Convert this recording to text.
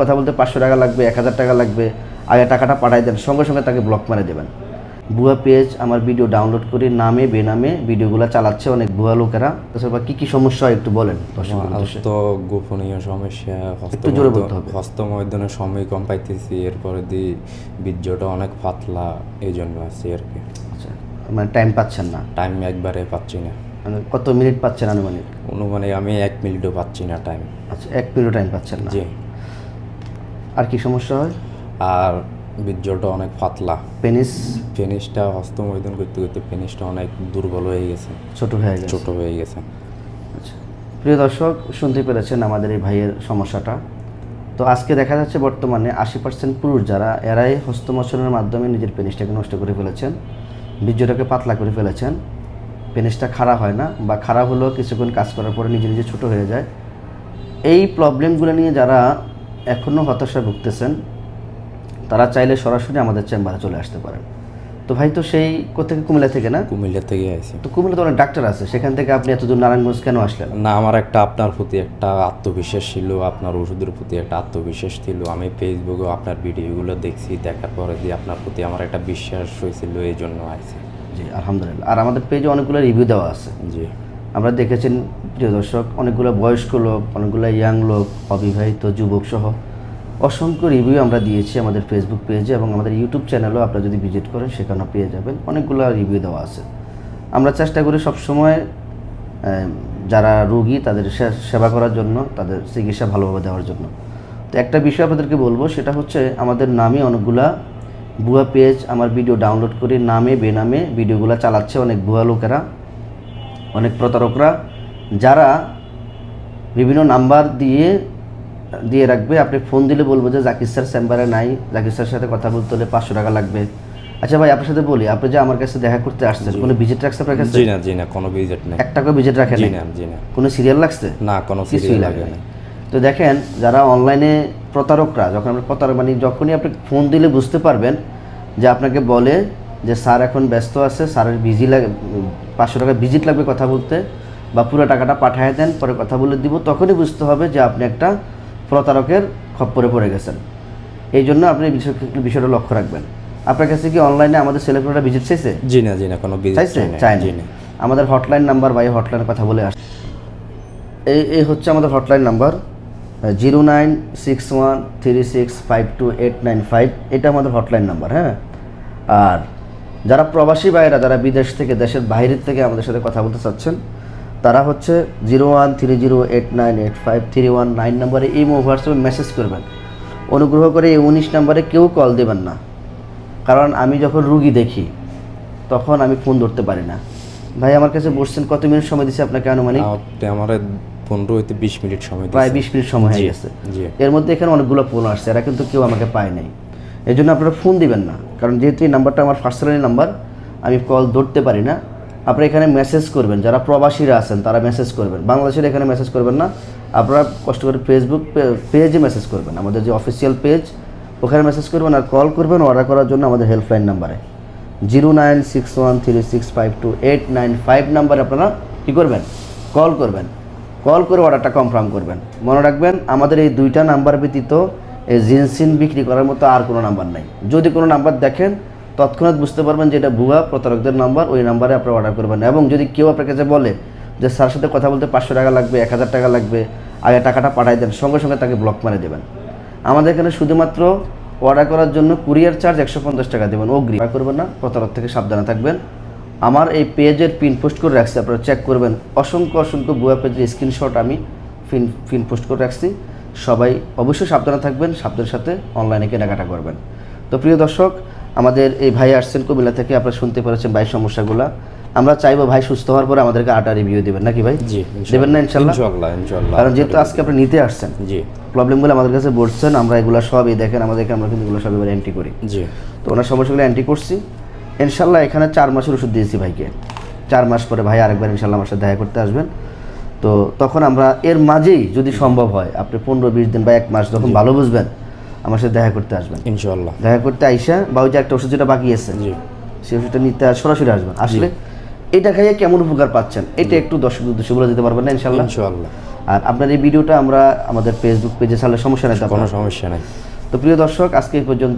কথা বলতে পাঁচশো টাকা লাগবে এক হাজার টাকা লাগবে আগে টাকাটা পাঠাই দেন সঙ্গে সঙ্গে তাকে ব্লক মেরে দেবেন। ভুয়া পেজ আমার ভিডিও ডাউনলোড করে নামে বেনামে ভিডিওগুলো চালাচ্ছে অনেক ভুয়া লোকেরা। তাছাড়া কী কী সমস্যা একটু বলেন তো গোপনীয় সমস্যা একটু জোরে বলতে হবে। হস্তমৈদনের সময় কম পাইতেছি এরপরে দি বীর্যটা অনেক পাতলা এই জন্য আছি আর কি। আচ্ছা মানে টাইম পাচ্ছেন না। টাইম একবারে পাচ্ছি না। মানে কত মিনিট পাচ্ছেন আনুমানিক? অনুমানে আমি এক মিনিটও পাচ্ছি না টাইম আচ্ছা এক মিনিট টাইম পাচ্ছেন না। জি। আর কি সমস্যা হয়? আর বীর্যটা অনেক পাতলা। পেনিস? পেনিসটা হস্তমৈদন করতে করতে পেনিসটা অনেক দুর্বল হয়ে গেছে। ছোট হয়ে গেছে? ছোট হয়ে গেছে। আচ্ছা। প্রিয় দর্শক শুনতে পেরেছেন আমাদের এই ভাইয়ের সমস্যাটা। তো আজকে দেখা যাচ্ছে বর্তমানে আশি পার্সেন্ট পুরুষ যারা এরাই হস্তমোচনের মাধ্যমে নিজের পেনিসটাকে নষ্ট করে ফেলেছেন বীর্যটাকে পাতলা করে ফেলেছেন। পেনিসটা খারাপ হয় না বা খারাপ হলেও কিছুক্ষণ কাজ করার পরে নিজে নিজে ছোট হয়ে যায়। এই প্রবলেমগুলো নিয়ে যারা এখনও হতাশা ভুগতেছেন তারা চাইলে সরাসরি আমাদের চেম্বারে চলে আসতে পারেন। তো ভাই তো সেই কোথেকে? কুমিল্লা থেকে না? কুমিল্লা থেকে আইছি। তো কুমিল্লা তো অনেক ডাক্তার আছে সেখান থেকে আপনি এতদূর নারায়ণগঞ্জ কেন আসলেন? না আমার একটা আপনার প্রতি একটা আত্মবিশ্বাস ছিল আপনার ওষুধের প্রতি একটা আত্মবিশ্বাস ছিল। আমি ফেসবুকে আপনার ভিডিওগুলো দেখছি দেখার পরে দিয়ে আপনার প্রতি আমার একটা বিশ্বাস হয়েছিল এই জন্য আইছি। জি আলহামদুলিল্লাহ। আর আমাদের পেজে অনেকগুলো রিভিউ দেওয়া আছে। জি। আমরা দেখেছেন প্রিয় দর্শক, অনেকগুলো বয়স্ক লোক, অনেকগুলো ইয়াং লোক, অবিবাহিত যুবক সহ অসংখ্য রিভিউ আমরা দিয়েছি আমাদের ফেসবুক পেজে এবং আমাদের ইউটিউব চ্যানেলও আপনারা যদি ভিজিট করেন সেখানে পেয়ে যাবেন। অনেকগুলো রিভিউ দেওয়া আছে। আমরা চেষ্টা করি সবসময় যারা রোগী তাদের সেবা করার জন্য, তাদের চিকিৎসা ভালোভাবে দেওয়ার জন্য। তো একটা বিষয় আপনাদেরকে বলব, সেটা হচ্ছে আমাদের নামে অনেকগুলা ভুয়া পেজ আমার ভিডিও ডাউনলোড করে, নামে, বেনামে ভিডিওগুলো চালাচ্ছে অনেক ভুয়া লোকেরা। অনেক প্রতারকরা যারা বিভিন্ন নাম্বার দিয়ে দিয়ে রাখবে। আপনি ফোন দিলে বলব যে জাকির স্যার চেম্বারে নাই। জাকির স্যারের সাথে কথা বলতে হলে পাঁচশো টাকা লাগবে। আচ্ছা ভাই আপনার সাথে বলি আপনি যে আমার কাছে দেখা করতে আসছেন কোনো ভিজিট রাখছে আপনার কাছে? জি না জি না কোনো ভিজিট নেই। এক টাকা ভিজিট রাখেন জি না জি না। কোনো সিরিয়াল লাগছে? না কোনো কিছুই সিরিয়াল লাগে না তো দেখেন যারা অনলাইনে প্রতারকরা যখন আপনি প্রতারক মানে যখনই আপনি ফোন দিলে বুঝতে পারবেন যে আপনাকে বলে যে স্যার এখন ব্যস্ত আছে স্যারের বিজি লাগে পাঁচশো টাকা ভিজিট লাগবে কথা বলতে বা পুরো টাকাটা পাঠিয়ে দেন পরে কথা বলে দিব তখনই বুঝতে হবে যে আপনি একটা প্রতারকের খপ্পরে পড়ে গেছেন। এই জন্য আপনি বিষয়- বিষয়টা লক্ষ্য রাখবেন। আপনার কাছে কি অনলাইনে আমাদের ছেলেপুলেরা ভিজিট চাইছে? জি না জি না কোনো চাইছে? না। আমাদের হটলাইন নাম্বার বা এই হটলাইনে কথা বলে আস এই এই হচ্ছে আমাদের hotline number zero nine six one three six five two eight nine five. এটা আমাদের হটলাইন নাম্বার হ্যাঁ? আর যারা প্রবাসী ভাইয়েরা যারা বিদেশ থেকে দেশের বাইরের থেকে আমাদের সাথে কথা বলতে চাচ্ছেন তারা হচ্ছে zero one three zero eight nine eight five three one nine নাম্বারে এই হোয়াটসঅ্যাপে মেসেজ করবেন। অনুগ্রহ করে এই উনিশ নাম্বারে কেউ কল দেবেন না। কারণ আমি যখন রুগী দেখি তখন আমি ফোন ধরতে পারি না। ভাই আমার কাছে বসছেন কত মিনিট সময় দিচ্ছে আপনাকে আনুমানিক? আমার পনেরো হইতে বিশ মিনিট সময় প্রায় বিশ মিনিট সময় হয়ে গেছে। এর মধ্যে এখানে অনেকগুলো ফোন আসছে এরা কিন্তু কেউ আমাকে পায় নাই। এই জন্য আপনারা ফোন দিবেন না। কারণ যেহেতু এই নাম্বারটা আমার পার্সোনালি নাম্বার, আমি কল ধরতে পারি না। আপনারা এখানে মেসেজ করবেন, যারা প্রবাসীরা আছেন, তারা মেসেজ করবেন। বাংলাদেশের এখানে মেসেজ করবেন না। আপনারা কষ্ট করে ফেসবুক পেজে মেসেজ করবেন। আমাদের যে অফিসিয়াল পেজ ওখানে মেসেজ করবেন আর কল করবেন অর্ডার করার জন্য আমাদের হেল্পলাইন নাম্বারে zero nine six one three six five two eight nine five নাম্বারে আপনারা কী করবেন? কল করবেন। কল করে অর্ডারটা কনফার্ম করবেন। মনে রাখবেন, আমাদের এই দুইটা নাম্বার ব্যতীত জিনসিন বিক্রি করার মতো আর কোনো নাম্বার নাই। যদি কোনো নাম্বার দেখেন, তৎক্ষণাৎ বুঝতে পারবেন যে এটা ভুয়া, প্রতারকদের নাম্বার, ওই নাম্বারে আপনারা অর্ডার করবেন। এবং যদি কেউ আপনার কাছে বলে যে, স্যার, সাথে কথা বলতে পাঁচশো টাকা লাগবে, এক হাজার টাকা লাগবে, আগে টাকাটা পাঠিয়ে দেন, সঙ্গে সঙ্গে তাকে ব্লক মারে দেবেন। আমাদের এখানে শুধুমাত্র অর্ডার করার জন্য কুরিয়ার চার্জ একশো পঞ্চাশ টাকা দেবেন। অগ্রি করবেন না, প্রতারক থেকে সাবধানে থাকবেন। আমার এই পেজের পিন পোস্ট করে রাখছি, আপনারা চেক করবেন। অসংখ্য অসংখ্য ভুয়া পেজের স্ক্রিনশট আমি পিন পিন পোস্ট করে রাখছি। সবাই অবশ্যই সাবধানে থাকবেন সাবধানের সাথে অনলাইনে কেনাকাটা করবেন। তো প্রিয় দর্শক আমাদের এই ভাই আসছেন কুমিল্লা থেকে আপনারা শুনতে পেরেছেন ভাই সমস্যাগুলো। আমরা চাইব ভাই সুস্থ হওয়ার পরে আমাদেরকে আটা রিভিউ দেবেন নাকি ভাই? জি দেবেন না ইনশাল্লাহ? ইনশাল্লাহ ইনশাল্লাহ। কারণ যেহেতু আজকে আপনি নিতে আসছেন জি। প্রবলেমগুলো আমাদের কাছে বলছেন আমরা এগুলো সবই দেখেন আমাদেরকে আমরা কিন্তু এগুলো সব এবার এন্ট্রি করি। জি। তো ওনার সমস্যাগুলো এন্ট্রি করছি। ইনশাল্লাহ এখানে চার মাসের ওষুধ দিয়েছি ভাইকে। চার মাস পরে ভাই আরেকবার ইনশাল্লাহ আমার সাথে দেখা করতে আসবেন। তো তখন আমরা এর মাঝেই যদি সম্ভব হয় আপনি পনেরো বিশ দিন বা এক মাস যখন ভালো বুঝবেন আমার সাথে দেখা করতে আসবেন। ইনশাল্লাহ দেখা করতে আইসা বা ওই যে একটা ওষুধ যেটা বাকি আছে সেই ওষুধটা নিতে সরাসরি আসবেন। আসলে এটা খাইয়ে কেমন উপকার পাচ্ছেন এটা একটু দর্শক উদ্দেশ্যে বলে দিতে পারবেন না ইনশাল্লাহ ইনশাল্লাহ আর আপনার এই ভিডিওটা আমরা আমাদের ফেসবুক পেজে ছাড়লে সমস্যা নেই তো কোনো সমস্যা নাই। তো প্রিয় দর্শক আজকে এই পর্যন্ত।